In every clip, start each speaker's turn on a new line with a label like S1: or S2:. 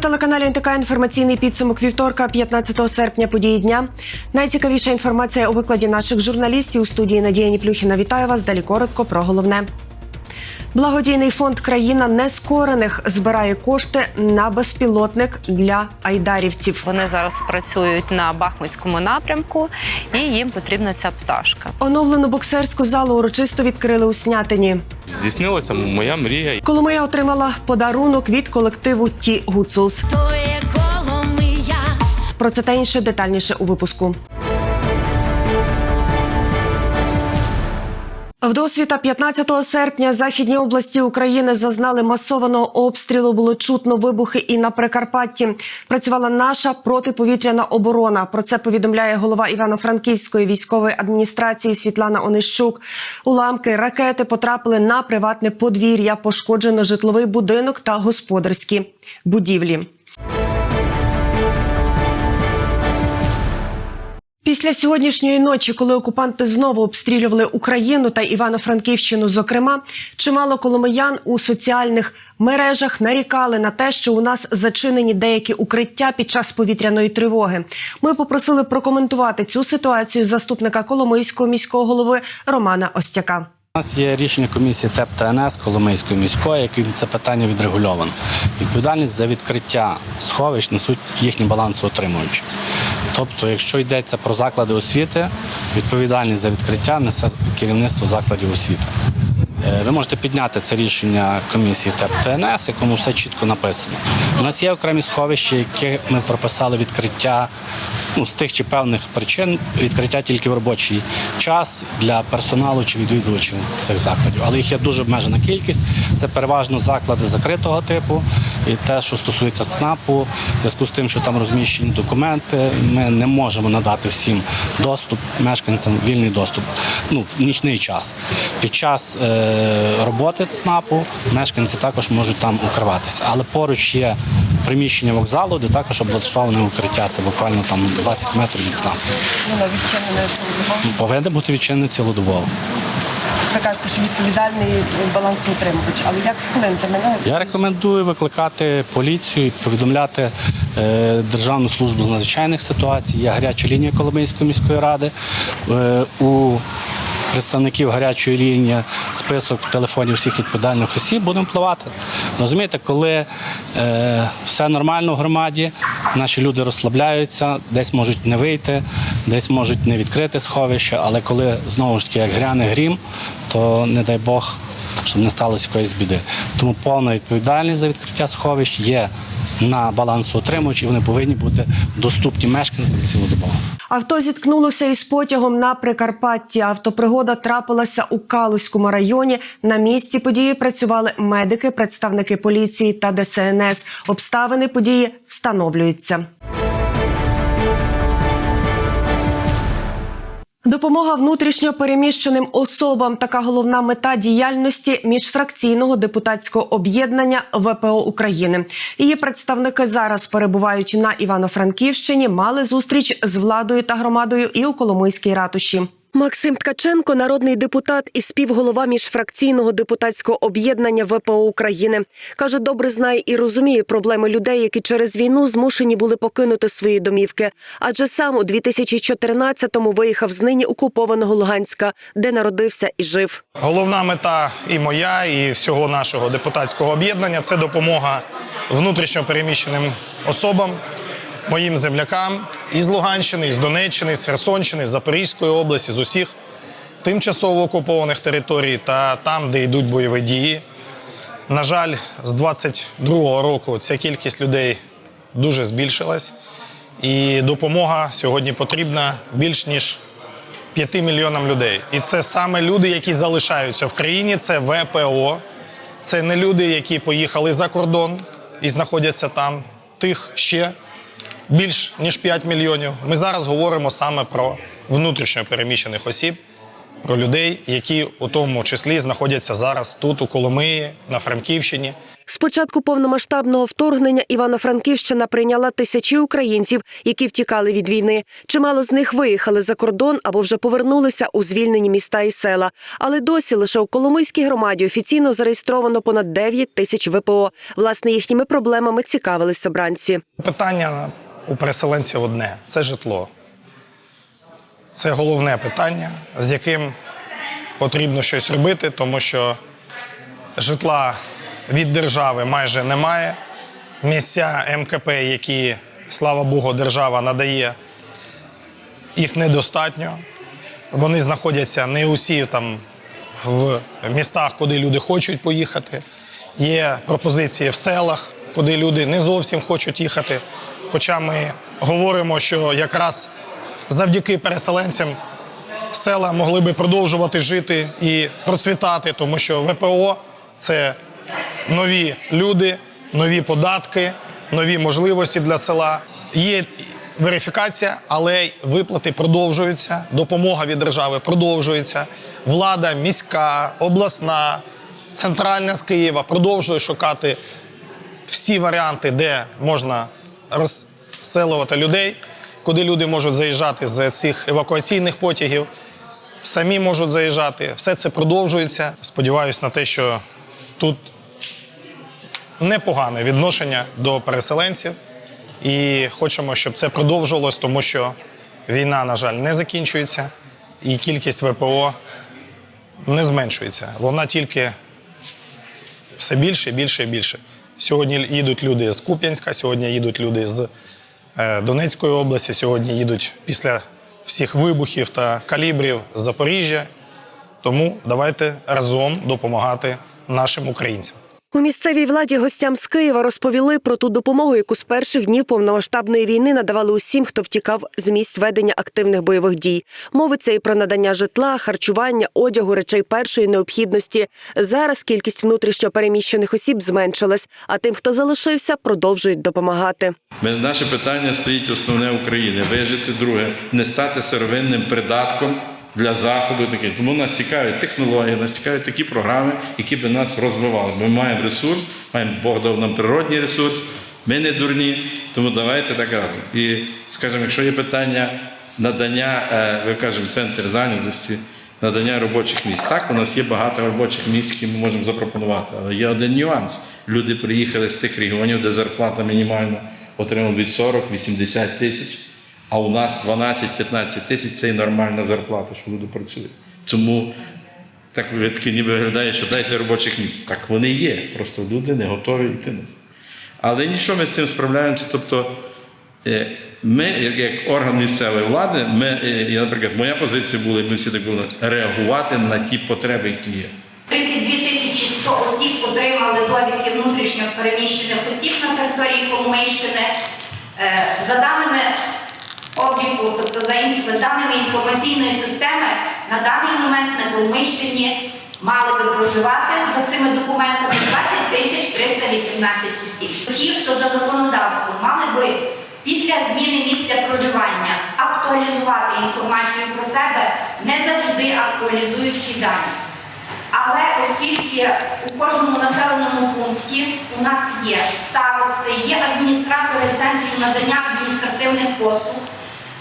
S1: На телеканалі НТК інформаційний підсумок вівторка, 15 серпня, події дня. Найцікавіша інформація у викладі наших журналістів у студії Надія Ніплюхіна. Вітаю вас. Далі коротко про головне. Благодійний фонд країна нескорених збирає кошти на безпілотник для айдарівців.
S2: Вони зараз працюють на Бахмутському напрямку, і їм потрібна ця пташка.
S1: Оновлену боксерську залу урочисто відкрили у Снятині.
S3: Здійснилася моя мрія.
S1: Коломия отримала подарунок від колективу Ті Гуцулс. Про це та інше детальніше у випуску. Вдосвіта 15 серпня західні області України зазнали масованого обстрілу. Було чутно вибухи і на Прикарпатті. Працювала наша протиповітряна оборона. Про це повідомляє голова Івано-Франківської військової адміністрації Світлана Онищук. Уламки ракети потрапили на приватне подвір'я. Пошкоджено житловий будинок та господарські будівлі. Після сьогоднішньої ночі, коли окупанти знову обстрілювали Україну та Івано-Франківщину, зокрема, чимало коломиян у соціальних мережах нарікали на те, що у нас зачинені деякі укриття під час повітряної тривоги. Ми попросили прокоментувати цю ситуацію заступника Коломийського міського голови Романа Остяка.
S4: У нас є рішення комісії ТЕП ТНС Коломийської міської, яким це питання відрегульовано. Відповідальність за відкриття сховищ несуть їхні балансоотримуючі. Тобто, якщо йдеться про заклади освіти, відповідальність за відкриття несе керівництво закладів освіти. Е, Ви можете підняти це рішення комісії ТЕП ТНС, якому все чітко написано. У нас є окремі сховища, які ми прописали відкриття ну, з тих чи певних причин, відкриття тільки в робочий час для персоналу чи відвідувачів цих закладів. Але їх є дуже обмежена кількість. Це переважно заклади закритого типу. І те, що стосується СНАПу, в зв'язку з тим, що там розміщені документи, ми не можемо надати всім доступ мешканцям вільний доступ ну, в нічний час. Під час е, роботи ЦНАПу мешканці також можуть там укриватися. Але поруч є приміщення вокзалу, де також облаштоване укриття. Це буквально там 20 метрів від ЦНАПу.
S1: Воно відчинене
S4: цілодобово? Повинен бути відчинений цілодобово.
S1: Ви кажете, що відповідальний балансоутримувач. Але як вплинути на нього?
S4: Я рекомендую викликати поліцію і повідомляти е, Державну службу з надзвичайних ситуацій. Є гаряча лінія Коломийської міської ради. Е, у представників гарячої лінії список телефонів всіх відповідальних осіб будемо впливати. Розумієте, коли е, все нормально в громаді, наші люди розслабляються, десь можуть не вийти, десь можуть не відкрити сховище, але коли знову ж таки як гряне грім, то не дай Бог щоб не сталося якоїсь біди. Тому повна відповідальність за відкриття сховищ є на балансоутримувачі, і вони повинні бути доступні мешканцям цілодобово.
S1: Авто зіткнулося із потягом на Прикарпатті. Автопригода трапилася у Калузькому районі. На місці події працювали медики, представники поліції та ДСНС. Обставини події встановлюються. Допомога внутрішньо переміщеним особам така головна мета діяльності міжфракційного депутатського об'єднання ВПО України. Її представники зараз перебувають на Івано-Франківщині. Мали зустріч з владою та громадою і у Коломийській ратуші. Максим Ткаченко, народний депутат і співголова міжфракційного депутатського об'єднання ВПО України, каже, добре знає і розуміє проблеми людей, які через війну змушені були покинути свої домівки. Адже сам у 2014-му виїхав з нині окупованого Луганська, де народився і жив.
S5: Головна мета і моя, і всього нашого депутатського об'єднання це допомога внутрішньо переміщеним особам, моїм землякам із Луганщини, із Донеччини, з Херсонщини, з Запорізької області, з усіх тимчасово окупованих територій та там, де йдуть бойові дії. На жаль, з 22-го року ця кількість людей дуже збільшилась, і допомога сьогодні потрібна більш ніж 5 мільйонам людей. І це саме люди, які залишаються в країні. Це ВПО, це не люди, які поїхали за кордон і знаходяться там. Тих ще більш ніж 5 мільйонів. Ми зараз говоримо саме про внутрішньо переміщених осіб, про людей, які у тому числі знаходяться зараз тут, у Коломиї, на Франківщині.
S1: З початку повномасштабного вторгнення Івано-Франківщина прийняла тисячі українців, які втікали від війни. Чимало з них виїхали за кордон або вже повернулися у звільнені міста і села. Але досі лише у Коломийській громаді офіційно зареєстровано понад 9 тисяч ВПО. Власне, їхніми проблемами цікавились обранці.
S5: Питання у переселенців одне це житло. Це головне питання, з яким потрібно щось робити, тому що житла від держави майже немає. Місця МКП, які, слава Богу, держава надає, їх недостатньо. Вони знаходяться не усі там в містах, куди люди хочуть поїхати. Є пропозиції в селах, куди люди не зовсім хочуть їхати. Хоча ми говоримо, що якраз завдяки переселенцям села могли би продовжувати жити і процвітати, тому що ВПО це нові люди, нові податки, нові можливості для села. Є верифікація, але виплати продовжуються, допомога від держави продовжується. Влада міська, обласна, центральна з Києва продовжує шукати всі варіанти, де можна розселувати людей, куди люди можуть заїжджати з цих евакуаційних потягів, самі можуть заїжджати. Все це продовжується. Сподіваюсь на те, що тут непогане відношення до переселенців. І хочемо, щоб це продовжувалось, тому що війна, на жаль, не закінчується, і кількість ВПО не зменшується. Вона тільки все більше, більше і більше. Сьогодні їдуть люди з Куп'янська, сьогодні їдуть люди з е, Донецької області, сьогодні їдуть після всіх вибухів та калібрів з Запоріжжя. Тому давайте разом допомагати нашим українцям.
S1: У місцевій владі гостям з Києва розповіли про ту допомогу, яку з перших днів повномасштабної війни надавали усім, хто втікав з місць ведення активних бойових дій. Мовиться і про надання житла, харчування, одягу, речей першої необхідності. Зараз кількість внутрішньо переміщених осіб зменшилась, а тим, хто залишився, продовжують допомагати.
S6: Наше питання стоїть основне України вижити, друге, не стати сировинним придатком для заходу. Таке. Тому нас цікавить технології, нас цікавлять такі програми, які би нас розвивали. Ми маємо ресурс, маємо Бог дав нам природній ресурс. Ми не дурні, тому давайте так разом. І скажімо, якщо є питання надання, е, ви кажемо, центр зайнятості, надання робочих місць. Так, у нас є багато робочих місць, які ми можемо запропонувати. Але є один нюанс. Люди приїхали з тих регіонів, де зарплата мінімальна отримали від 40-80 тисяч, а у нас 12-15 тисяч це і нормальна зарплата, що люди працюють. Тому так ніби виглядає, що дайте робочих місць. Так вони є, просто люди не готові йти на це. Але нічого ми з цим справляємося. Тобто е, ми, як, орган місцевої влади, ми, е, наприклад, моя позиція була, ми всі так були, реагувати на ті потреби, які є.
S7: 32 тисячі 100 осіб отримали довідки внутрішньо переміщених осіб на території Коломийщини. Е, За даними обліку, тобто за даними інформаційної системи, на даний момент на Коломийщині мали би проживати за цими документами 20 тисяч 318 осіб. Ті, хто за законодавством мали би після зміни місця проживання актуалізувати інформацію про себе, не завжди актуалізують ці дані. Але оскільки у кожному населеному пункті у нас є старости, є адміністратори центрів надання адміністративних послуг,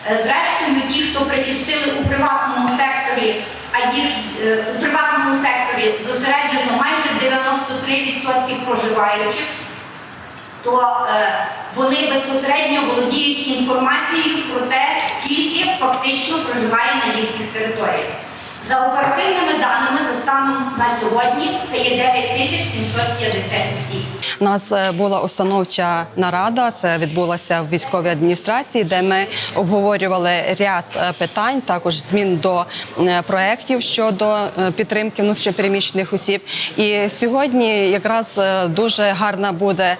S7: зрештою, ті, хто прихистили у приватному секторі, а їх е, у приватному секторі зосереджено майже 93% проживаючих, то е, вони безпосередньо володіють інформацією про те, скільки фактично проживає на їхніх територіях. За оперативними даними, за станом на сьогодні, це є 9750 осіб.
S8: У нас е, була установча нарада. Це відбулася в військовій адміністрації, де ми обговорювали ряд е, питань, також змін до е, проєктів щодо підтримки внутрішньопереміщених осіб. І сьогодні якраз дуже гарна буде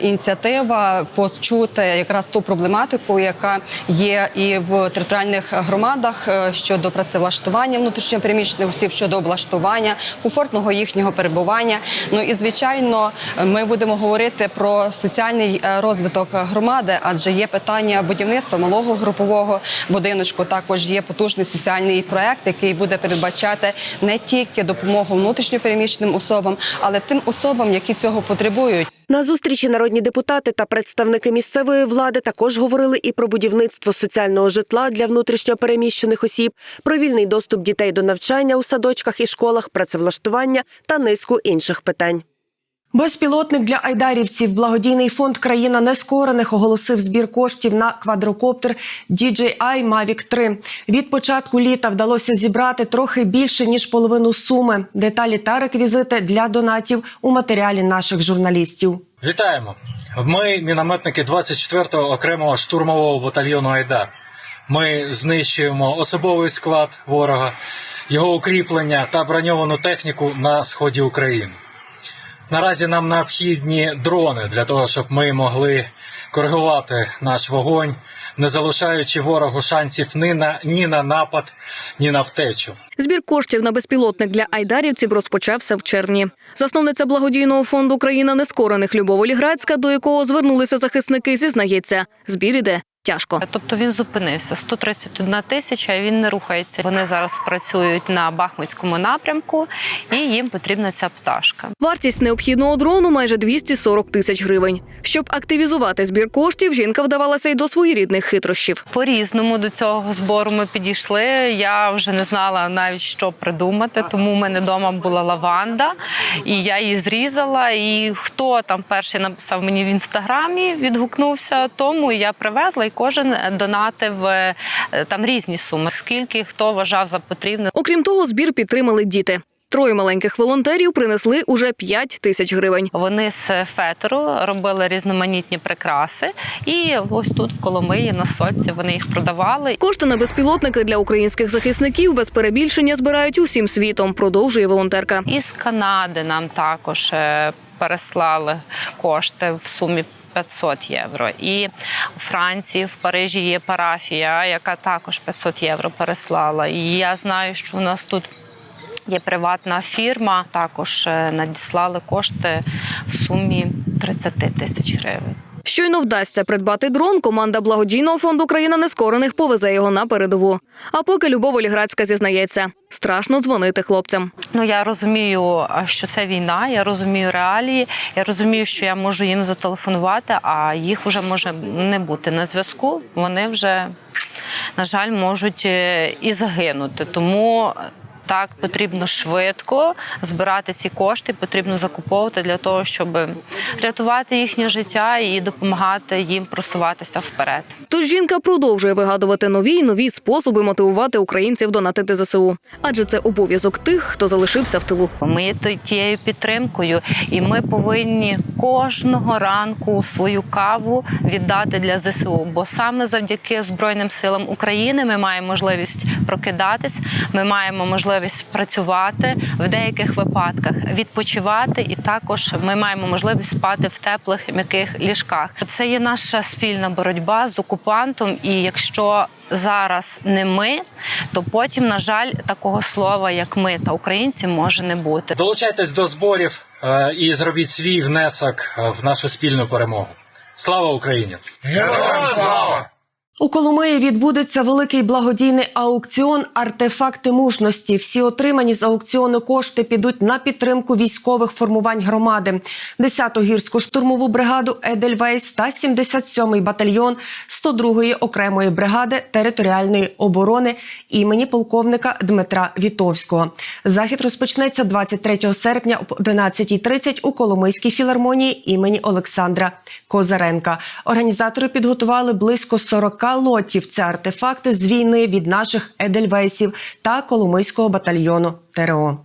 S8: ініціатива почути якраз ту проблематику, яка є і в територіальних громадах щодо працевлаштування внутрішньопереміщених осіб, щодо облаштування, комфортного їхнього перебування. Ну і звичайно, ми будемо говорити про соціальний е, розвиток громади, адже є питання будівництва малого групового будиночку. Також є потужний соціальний проект, який буде передбачати не тільки допомогу внутрішньопереміщеним особам, але тим особам, які цього потребують.
S1: На зустрічі народні депутати та представники місцевої влади також говорили і про будівництво соціального житла для внутрішньопереміщених осіб, про вільний доступ дітей до навчання у садочках і школах, працевлаштування та низку інших питань. Безпілотник для айдарівців. Благодійний фонд Країна нескорених оголосив збір коштів на квадрокоптер DJI Mavic 3. Від початку літа вдалося зібрати трохи більше ніж половину суми. Деталі та реквізити для донатів у матеріалі наших журналістів.
S9: Вітаємо! Ми мінометники 24-го окремого штурмового батальйону Айдар. Ми знищуємо особовий склад ворога, його укріплення та броньовану техніку на сході України. Наразі нам необхідні дрони для того, щоб ми могли коригувати наш вогонь, не залишаючи ворогу шансів ні на, ні на напад, ні на втечу.
S10: Збір коштів на безпілотник для айдарівців розпочався в червні. Засновниця благодійного фонду Країна нескорених Любов Оліграцька, до якого звернулися захисники, зізнається, збір іде тяжко.
S2: Тобто він зупинився 131 тисяча, він не рухається. Вони зараз працюють на Бахмутському напрямку, і їм потрібна ця пташка.
S10: Вартість необхідного дрону майже 240 тисяч гривень. Щоб активізувати збір коштів, жінка вдавалася й до своєрідних хитрощів.
S2: По-різному до цього збору ми підійшли. Я вже не знала навіть що придумати, тому у мене вдома була лаванда, і я її зрізала. І хто там перший написав мені в інстаграмі, відгукнувся тому, і я привезла, і кожен донатив е, там різні суми, скільки хто вважав за потрібне.
S10: Окрім того, збір підтримали діти. Троє маленьких волонтерів принесли уже 5 тисяч гривень.
S2: Вони з фетеру робили різноманітні прикраси, і ось тут в Коломиї на соці вони їх продавали.
S10: Кошти на безпілотники для українських захисників без перебільшення збирають усім світом. Продовжує волонтерка.
S2: Із Канади нам також е, переслали кошти в сумі. 500 євро, і у Франції в Парижі є парафія, яка також 500 євро переслала. І я знаю, що у нас тут є приватна фірма, також е, надіслали кошти в сумі 30 тисяч гривень.
S10: Щойно вдасться придбати дрон, команда благодійного фонду Країна нескорених повезе його на передову. А поки Любов Оліграцька зізнається, страшно дзвонити хлопцям.
S2: Ну я розумію, що це війна. Я розумію реалії. Я розумію, що я можу їм зателефонувати, а їх вже може не бути на зв'язку. Вони вже, на жаль, можуть е, і загинути. Тому. Так, потрібно швидко збирати ці кошти, потрібно закуповувати для того, щоб рятувати їхнє життя і допомагати їм просуватися вперед.
S10: Тож жінка продовжує вигадувати нові й нові способи мотивувати українців донатити ЗСУ. Адже це обов'язок тих, хто залишився в тилу.
S2: Ми є тією підтримкою, і ми повинні кожного ранку свою каву віддати для ЗСУ. Бо саме завдяки Збройним силам України ми маємо можливість прокидатись, ми маємо можливість працювати в деяких випадках, відпочивати, і також ми маємо можливість спати в теплих м'яких ліжках. Це є наша спільна боротьба з окупантом. І якщо зараз не ми, то потім, на жаль, такого слова, як ми та українці, може не бути.
S9: Долучайтесь до зборів е, і зробіть свій внесок е, в нашу спільну перемогу. Слава Україні!
S5: Героям слава!
S1: У Коломиї відбудеться великий благодійний аукціон Артефакти мужності. Всі отримані з аукціону кошти підуть на підтримку військових формувань громади. 10-ту гірську штурмову бригаду Едельвейс та 77-й батальйон 102-ї окремої бригади територіальної оборони імені полковника Дмитра Вітовського. Захід розпочнеться 23 серпня об 11.30 у Коломийській філармонії імені Олександра Козаренка. Організатори підготували близько 40 лотів. Це артефакти з війни від наших Едельвейсів та Коломийського батальйону ТРО.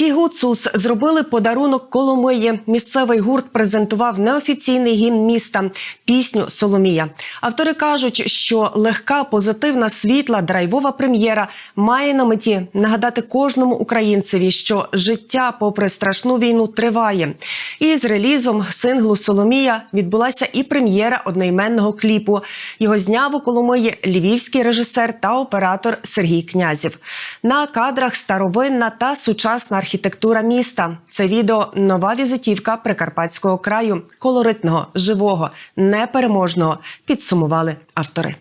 S1: Ті Гуцулс зробили подарунок Коломиї. Місцевий гурт презентував неофіційний гімн міста пісню Соломія. Автори кажуть, що легка, позитивна, світла, драйвова прем'єра має на меті нагадати кожному українцеві, що життя, попри страшну війну, триває. І з релізом синглу Соломія відбулася і прем'єра одноіменного кліпу. Його зняв у Коломиї львівський режисер та оператор Сергій Князів. На кадрах старовинна та сучасна архітектура міста. Це відео нова візитівка Прикарпатського краю, колоритного, живого, непереможного. Підсумували автори.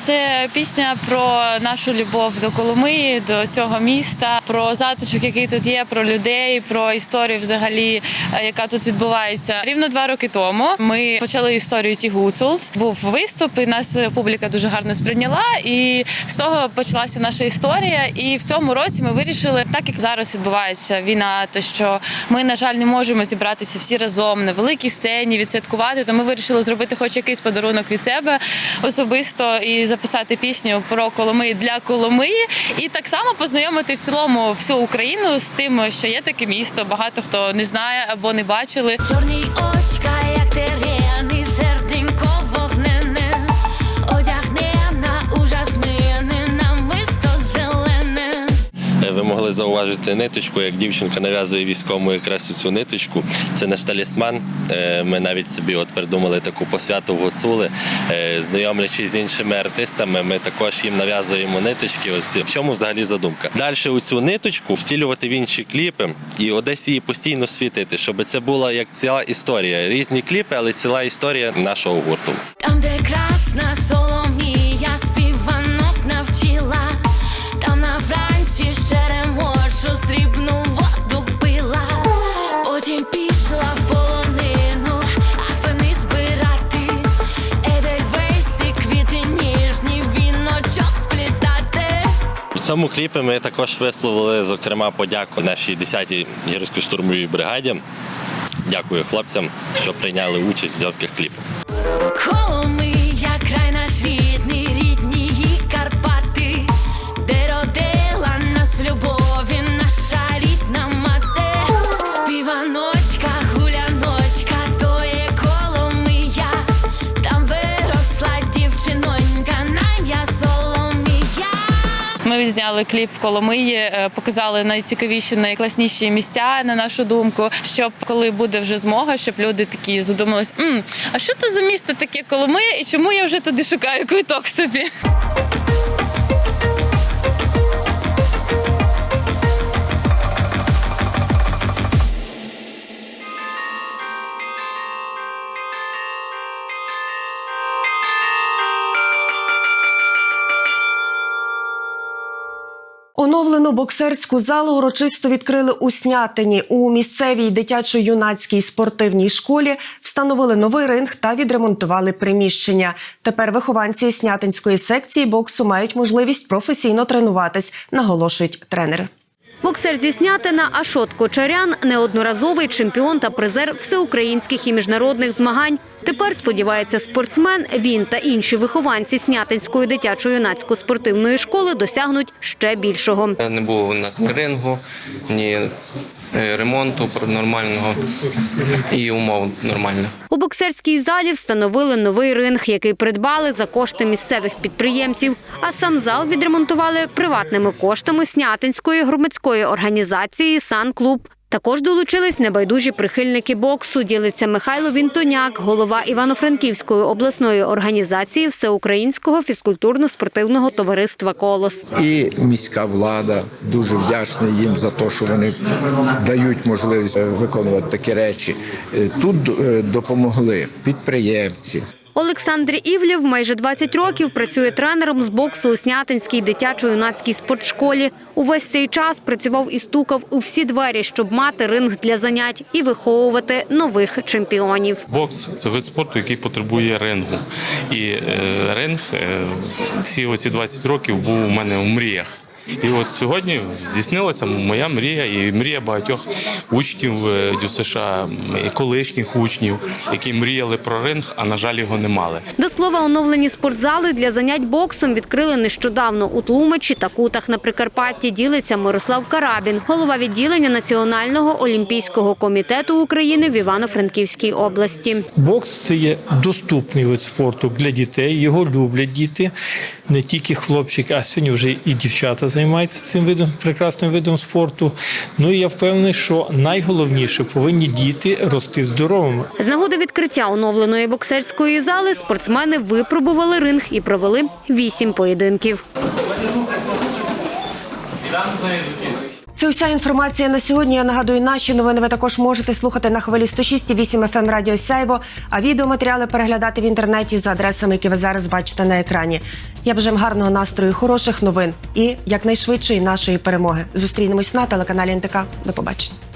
S11: Це пісня про нашу любов до Коломиї, до цього міста, про затишок, який тут є, про людей, про історію взагалі, е, яка тут відбувається. Рівно два роки тому ми почали історію Ті Гуцулс. Був виступ, і нас публіка дуже гарно сприйняла. І з того почалася наша історія. І в цьому році ми вирішили, так як зараз відбувається війна, то що ми, на жаль, не можемо зібратися всі разом на великій сцені, відсвяткувати. То ми вирішили зробити хоч якийсь подарунок від себе особисто і записати пісню про Коломиї для Коломиї, і так само познайомити в цілому всю Україну з тим, що є таке місто. Багато хто не знає або не бачили.
S12: Чорні
S13: Ви могли зауважити ниточку, як дівчинка нав'язує військовому якраз цю ниточку. Це наш талісман. Е, Ми навіть собі от придумали таку посвяту в гуцули. Е, Знайомлячись з іншими артистами, ми також їм нав'язуємо ниточки. Ось в чому взагалі задумка. Далі цю ниточку втілювати в інші кліпи і одесь її постійно світити, щоб це була як ціла історія. Різні кліпи, але ціла історія нашого гурту.
S12: Там, де красна
S13: цьому кліпі ми також висловили зокрема подяку нашій 10-й гірсько-штурмовій бригаді. Дякую хлопцям, що прийняли участь в зйомках кліпу.
S11: Ми відзняли кліп в Коломиї, е, показали найцікавіші, найкласніші місця, на нашу думку, щоб коли буде вже змога, щоб люди такі задумались, а що це за місце таке Коломия, і чому я вже туди шукаю квиток собі?
S1: Боксерську залу урочисто відкрили у Снятині. У місцевій дитячо-юнацькій спортивній школі встановили новий ринг та відремонтували приміщення. Тепер вихованці снятинської секції боксу мають можливість професійно тренуватись, наголошують тренери.
S14: Боксер зі Снятина Ашот Кочарян – неодноразовий чемпіон та призер всеукраїнських і міжнародних змагань. Тепер, сподівається спортсмен, він та інші вихованці Снятинської дитячо-юнацької спортивної школи досягнуть ще більшого.
S3: Не було у нас ні рингу, ні ремонту нормального і умов нормальних.
S14: У боксерській залі встановили новий ринг, який придбали за кошти місцевих підприємців. А сам зал відремонтували приватними коштами Снятинської громадської організації «Сан-клуб». Також долучились небайдужі прихильники боксу. Ділиться Михайло Вінтоняк, голова Івано-Франківської обласної організації Всеукраїнського фізкультурно-спортивного товариства Колос.
S15: І міська влада дуже вдячна їм за те, що вони дають можливість виконувати такі речі. Тут е, допомогли підприємці.
S14: Олександр Івлів майже 20 років працює тренером з боксу у дитячо-юнацькій спортшколі. Увесь цей час працював і стукав у всі двері, щоб мати ринг для занять і виховувати нових чемпіонів.
S3: Бокс це вид спорту, який потребує рингу. І е, ринг е, всі оці 20 років був у мене у мріях.
S16: І от сьогодні здійснилася моя мрія і мрія багатьох учнів е, ДЮСШ, і колишніх учнів, які мріяли про ринг, а на жаль, його не мали.
S14: До слова, оновлені спортзали для занять боксом відкрили нещодавно у Тлумачі та Кутах на Прикарпатті. Ділиться Мирослав Карабін, голова відділення Національного олімпійського комітету України в Івано-Франківській області.
S17: Бокс це є доступний вид спорту для дітей. Його люблять діти, не тільки хлопчики, а сьогодні вже і дівчата займаються цим видом прекрасним видом спорту. Ну і я впевнений, що найголовніше повинні діти рости здоровими.
S14: З нагоди відкриття оновленої боксерської зали спортсмени випробували ринг і провели вісім поєдинків.
S1: Це вся інформація на сьогодні. Я нагадую, наші новини ви також можете слухати на хвилі 106,8 FM Радіо Сяйво, а відеоматеріали переглядати в інтернеті за адресами, які ви зараз бачите на екрані. Я бажаю гарного настрою, хороших новин і якнайшвидшої нашої перемоги. Зустрінемось на телеканалі НТК. До побачення.